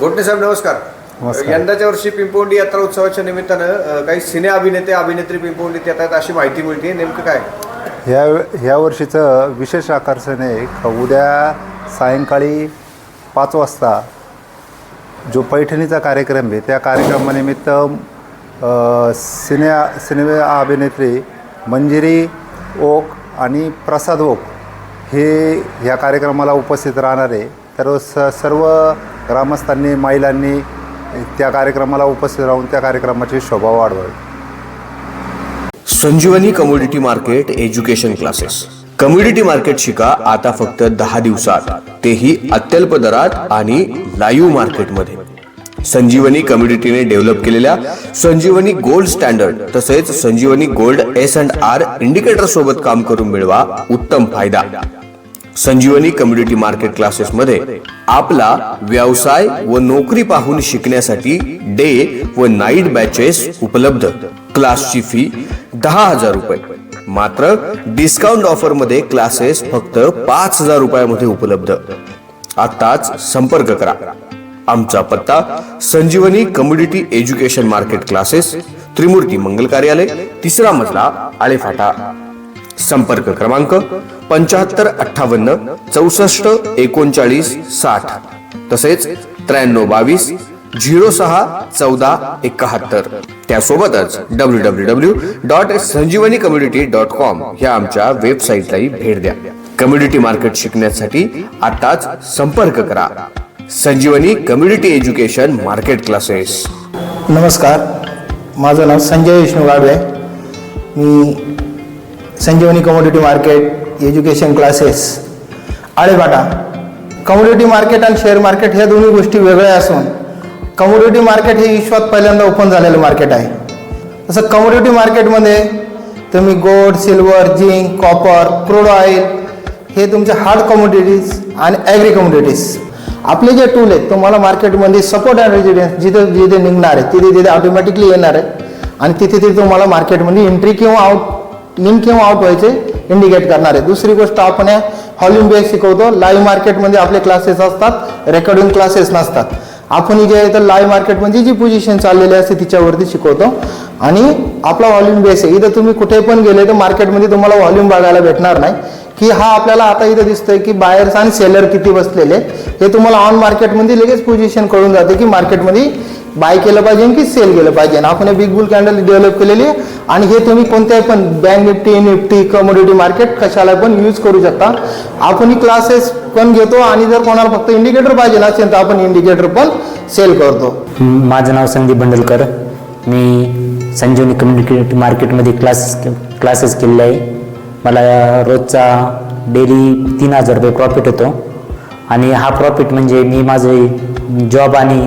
गोटणे साहेब नमस्कार. नमस्कार. यंदाच्या वर्षी पिंपवंडी यात्रा उत्सवाच्या निमित्तानं काही सिने अभिनेते अभिनेत्री पिंपवंडीत येतात अशी माहिती मिळते नेमकं काय? ह्या ह्या वर्षीचं विशेष आकर्षण आहे उद्या सायंकाळी पाच वाजता जो पैठणीचा कार्यक्रम आहे त्या कार्यक्रमानिमित्त सिने सिनेमा अभिनेत्री मंजिरी ओक आणि प्रसाद ओक हे ह्या कार्यक्रमाला उपस्थित राहणार आहे. तर स सर्व ग्रामस्थांनी महिलांनी त्या कार्यक्रमाला उपस्थित राहून त्या कार्यक्रमाची शोभा वाढवावी. Sanjivani commodity market education classes. Community market शिका आता फक्त दहा दिवसात. तेही अत्यल्प दरात आणि लाईव्ह मार्केटमध्ये. संजीवनी कम्युनिटीने डेव्हलप केलेल्या संजीवनी गोल्ड स्टँडर्ड तसेच Sanjivani gold S and R indicator सोबत काम करून मिळवा उत्तम फायदा. संजीवनी कम्युनिटी मार्केट क्लासेस मध्ये आपला व्यवसाय व नोकरी पाहून शिकण्यासाठी डे व नाईट बॅचेस उपलब्ध. क्लासची फी दहा हजार रुपये. मात्र डिस्काउंट ऑफरमध्ये क्लासेस फक्त पाच हजार रुपयामध्ये उपलब्ध. आताच संपर्क करा. आमचा पत्ता Sanjivani community education market classes Trimurti Mangal Karyalay तिसरा मजला आळेफाटा. संपर्क क्रमांक पंच्याहत्तर अठ्ठावन्न चौसष्ट एकोणचाळीस साठ. तसेच त्र्याण्णव बावीस झिरो सहा चौदा एकाहत्तर. त्यासोबतच W W W dot Sanjivani community dot com ह्या आमच्या वेबसाईटलाही भेट द्या. कम्युनिटी मार्केट शिकण्यासाठी आताच संपर्क करा. Sanjivani community education market classes नमस्कार. माझं नाव संजय विष्णू गाडवे. मी Sanjivani commodity market education classes Alephata commodity market आणि शेअर मार्केट ह्या दोन्ही गोष्टी वेगळ्या असून कमोडिटी मार्केट हे विश्वात पहिल्यांदा ओपन झालेलं मार्केट आहे. तसं कमोडिटी मार्केटमध्ये तुम्ही gold silver zinc copper crude oil हे तुमचे हार्ड कमोडिटीज आणि ॲग्री कमोडिटीज आपले जे टूल आहेत तुम्हाला मार्केटमध्ये सपोर्ट अँड रेजिडेन्स जिथे जिथे निघणार आहे तिथे तिथे ऑटोमॅटिकली येणार आहे. आणि तिथे तिथे तुम्हाला मार्केटमध्ये एंट्री किंवा आउट लिंक किंवा आउट व्हायचे इंडिकेट करणार. आहे दुसरी गोष्ट आपण या हॉल्यूम बेस शिकवतो लाईव्ह मार्केटमध्ये आपले क्लासेस असतात रेकॉर्डिंग क्लासेस नसतात. आपण जे आहे तर लाईव्ह मार्केटमध्ये जी पोझिशन चाललेली असते तिच्यावरती शिकवतो. आणि आपला व्हॉल्यूम बेस आहे. इथं तुम्ही कुठे पण गेले तर मार्केटमध्ये तुम्हाला व्हॉल्यूम बघायला भेटणार नाही. की हा आपल्याला आता इथं दिसतोय की बायर्स आणि सेलर किती बसलेले हे तुम्हाला ऑन मार्केटमध्ये लगेच पोझिशन कळून जाते की मार्केटमध्ये बाय केलं पाहिजे की सेल केलं पाहिजे. आणि आपण हे बिग बुल कॅन्डल डेव्हलप केलेली आहे. आणि हे तुम्ही कोणत्याही पण bank Nifty Nifty commodity market कशाला पण यूज करू शकता. आपणही क्लासेस पण घेतो आणि जर कोणाला फक्त इंडिकेटर पाहिजे असेल तर आपण इंडिकेटर पण सेल करतो. माझं नाव संदीप बंडलकर. मी संजीवनी कम्युनिटी मार्केटमध्ये क्लास क्लासेस केलेले आहे. मला रोजचा डेली तीन हजार रुपये प्रॉफिट होतो. आणि हा प्रॉफिट म्हणजे मी माझे जॉब आणि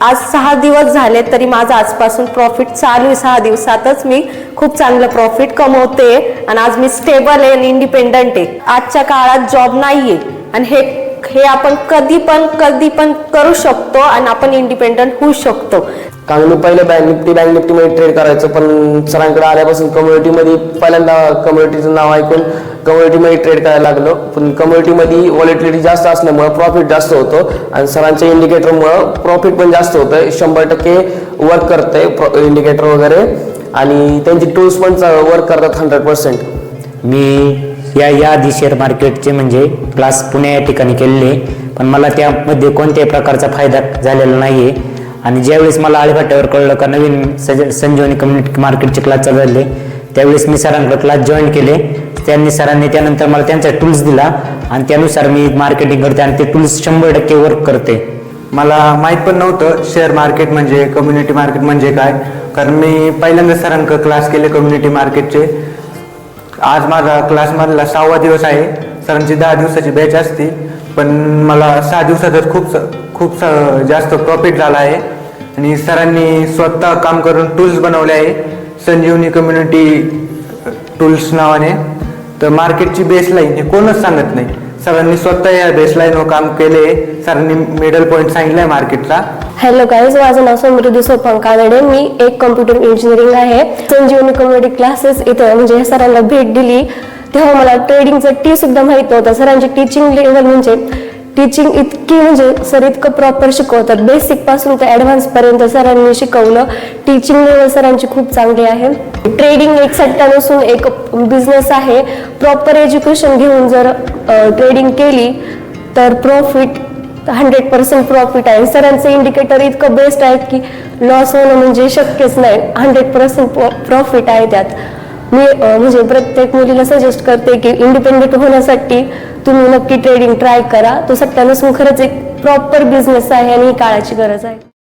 आज सहा दिवस झाले तरी माझं आजपासून प्रॉफिट चालू आहे. सहा दिवसातच मी खूप चांगलं प्रॉफिट कमवते. आणि आज मी स्टेबल आहे आणि इंडिपेंडंट आहे. आजच्या काळात जॉब नाहीये. आणि हे हे आपण कधी पण कधी पण करू शकतो आणि आपण इंडिपेंडंट होऊ शकतो. कारण मी पहिले बँक निफ्टी बँक निफ्टीमध्ये ट्रेड करायचो पण सरांकडे आल्यापासून कम्युनिटीमध्ये पहिल्यांदा कम्युनिटीचं नाव ऐकून कम्युनिटीमध्ये ट्रेड करायला लागलो. पण कम्युनिटीमध्ये व्हॉलिटिलिटी जास्त असल्यामुळं प्रॉफिट जास्त होतं आणि सरांच्या इंडिकेटरमुळं प्रॉफिट पण जास्त होतं शंभर टक्के वर्क करतंय इंडिकेटर वगैरे. आणि त्यांची टूल्स पण वर्क करतात हंड्रेड पर्सेंट मी या या आधी शेअर मार्केटचे म्हणजे क्लास पुणे या ठिकाणी केलेले. पण मला त्यामध्ये कोणत्याही प्रकारचा फायदा झालेला नाही आहे आणि ज्यावेळेस मला आळेफाट्यावर कळलं का नवीन सज संजीवनी कम्युनिटी मार्केटचे क्लास चालू झाले त्यावेळेस मी सरांकडे क्लास जॉईन केले. त्यांनी सरांनी त्यानंतर मला त्यांचा टूल्स दिला आणि त्यानुसार मी मार्केटिंग करते आणि ते टूल्स शंभर टक्के वर्क करते. मला माहीत पण नव्हतं शेअर मार्केट म्हणजे कम्युनिटी मार्केट म्हणजे काय. कारण मी पहिल्यांदा सरांक क्लास केले कम्युनिटी मार्केटचे आज माझा क्लासमधला सहावा दिवस आहे. सरांची दहा दिवसाची बॅच असते. पण मला सहा दिवसातच खूप स- खूप स- जास्त प्रॉफिट झाला आहे. आणि सरांनी स्वतः काम करून टूल्स बनवले आहे. संजीवनी कम्युनिटी टूल्स नावाने. तर मार्केटची बेसलाईन हे कोणच सांगत नाही. सरांनी स्वतः या बेसलाईनवर काम केले. सरांनी मिडल पॉईंट सांगितलं आहे मार्केटला हॅलो गाईज माझं नाव समृद्धी सोपान कानडे मी एक कम्प्युटर इंजिनिअरिंग आहे. संजीवनी कम्युनिटी क्लासेस इथं म्हणजे सरांना भेट दिली. तेव्हा मला ट्रेडिंगचं टी सुद्धा माहीत नव्हतं. सरांची टीचिंग लेवल म्हणजे टीचिंग इतकी म्हणजे सर इतकं प्रॉपर शिकवतात. बेसिकपासून ते ॲडव्हान्सपर्यंत सरांनी शिकवलं. टीचिंग लेवल सरांची खूप चांगली आहे. ट्रेडिंग एक सट्टा नसून एक बिझनेस आहे. प्रॉपर एज्युकेशन घेऊन जर ट्रेडिंग केली तर प्रॉफिट हंड्रेड पर्सेंट प्रॉफिट आहे. सरांचं इंडिकेटर इतकं बेस्ट आहे की लॉस होणं म्हणजे शक्यच नाही. हंड्रेड पर्सेंट प्रॉफिट आहे त्यात. मी म्हणजे प्रत्येक मुलीला सजेस्ट करते की इंडिपेंडेंट होण्यासाठी तुम्ही नक्की ट्रेडिंग ट्राय करा. तो सट्टा नसून खरंच एक प्रॉपर बिझनेस आहे आणि ही काळाची गरज आहे.